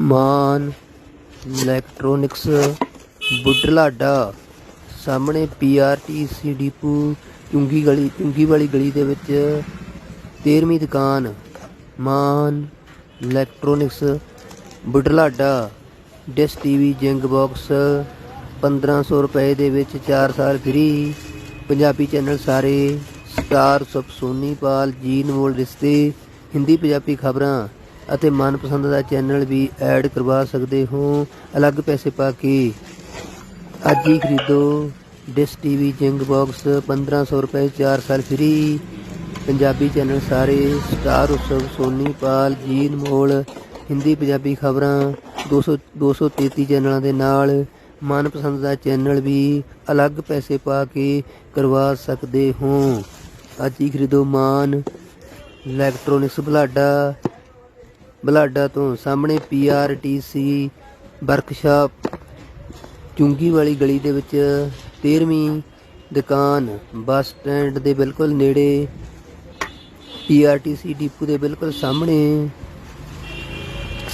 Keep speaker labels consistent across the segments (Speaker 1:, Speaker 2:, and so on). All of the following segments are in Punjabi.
Speaker 1: ਮਾਨ ਇਲੈਕਟ੍ਰੋਨਿਕਸ ਬੁੱਢਲਾਡਾ। ਸਾਹਮਣੇ ਪੀਆਰਟੀਸੀ ਡੀਪੂ ਚੁੰਗੀ ਗਲੀ, ਚੁੰਗੀ ਵਾਲੀ ਗਲੀ ਦੇ ਵਿੱਚ 13ਵੀਂ ਦੁਕਾਨ। Maan electronics Budhlada. Dish TV zing box 1500 ਰੁਪਏ ਦੇ ਵਿੱਚ 4 ਸਾਲ ਫ੍ਰੀ। ਪੰਜਾਬੀ ਚੈਨਲ ਸਾਰੇ ਸਟਾਰ ਸਭ ਸੋਨੀਪਾਲ, ਜੀਨ ਮੋਲ ਰਿਸ਼ਤੇ, ਹਿੰਦੀ ਪੰਜਾਬੀ ਖਬਰਾਂ। ਅਤੇ ਮਨਪਸੰਦ ਦਾ ਚੈਨਲ ਵੀ ਐਡ ਕਰਵਾ ਸਕਦੇ ਹੋ। ਅਲੱਗ ਪੈਸੇ ਪਾ ਕੇ ਅੱਜ ਹੀ ਖਰੀਦੋ। ਡਿਸ ਟੀਵੀ, ਜਿੰਗ ਬਾਕਸ 1500 ਰੁਪਏ 4 ਸਾਲ ਫ੍ਰੀ। ਪੰਜਾਬੀ ਚੈਨਲ ਸਾਰੇ, ਸਟਾਰ ਉਤਸਵ, ਸੋਨੀ ਪਾਲ ਜੀ ਨਮੋਲ ਹਿੰਦੀ ਪੰਜਾਬੀ ਖਬਰਾਂ 200 233 ਚੈਨਲਾਂ ਦੇ ਨਾਲ ਮਨਪਸੰਦ ਦਾ ਚੈਨਲ ਵੀ ਅਲੱਗ ਪੈਸੇ ਪਾ ਕੇ ਕਰਵਾ ਸਕਦੇ ਹੋ। ਅੱਜ ਹੀ ਖਰੀਦੋ ਮਾਨ ਇਲੈਕਟ੍ਰੋਨਿਕਸ ਬਲਾਡਾ। ਬਲਾਡਾ ਤੋਂ ਸਾਹਮਣੇ ਪੀਆਰਟੀਸੀ ਵਰਕਸ਼ਾਪ, ਚੁੰਗੀ ਵਾਲੀ ਗਲੀ ਦੇ ਵਿੱਚ 13ਵੀਂ ਦੁਕਾਨ, ਬੱਸ ਸਟੈਂਡ ਦੇ ਬਿਲਕੁਲ ਨੇੜੇ ਪੀਆਰਟੀਸੀ ਡਿਪੂ ਦੇ ਬਿਲਕੁਲ ਸਾਹਮਣੇ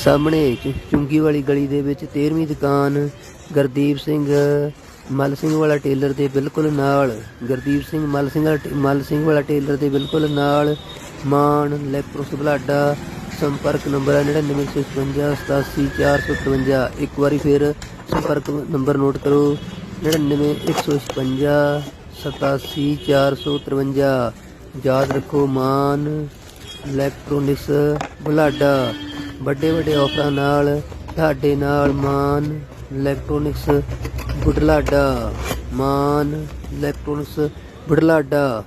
Speaker 1: ਸਾਹਮਣੇ ਚੁ- ਚੁੰਗੀ ਵਾਲੀ ਗਲੀ ਦੇ ਵਿੱਚ 13ਵੀਂ ਦੁਕਾਨ, ਗੁਰਦੀਪ ਸਿੰਘ ਮਲ ਸਿੰਘ ਵਾਲਾ ਟੇਲਰ ਦੇ ਬਿਲਕੁਲ ਨਾਲ, ਗੁਰਦੀਪ ਸਿੰਘ ਮਲ ਸਿੰਘ ਵਾਲਾ ਟੇ- ਮਲ ਸਿੰਘ ਵਾਲਾ ਟੇਲਰ ਦੇ ਬਿਲਕੁਲ ਨਾਲ, ਮਾਨ, ਲੈਪਰੋਸ ਬਲਾਡਾ ਸੰਪਰਕ ਨੰਬਰ ਹੈ 9955 87457 ਇੱਕ ਵਾਰੀ ਫਿਰ ਸੰਪਰਕ ਨੰਬਰ ਨੋਟ ਕਰੋ 99156 87453 ਯਾਦ ਰੱਖੋ, ਮਾਨ ਇਲੈਕਟ੍ਰੋਨਿਕਸ ਬੁਲਾਡਾ। ਵੱਡੇ ਵੱਡੇ ਆਫਰਾਂ ਨਾਲ, ਤੁਹਾਡੇ ਨਾਲ ਮਾਨ ਇਲੈਕਟ੍ਰੋਨਿਕਸ ਬੁਢਲਾਡਾ। ਮਾਨ ਇਲੈਕਟ੍ਰੋਨਿਕਸ ਬੁਢਲਾਡਾ।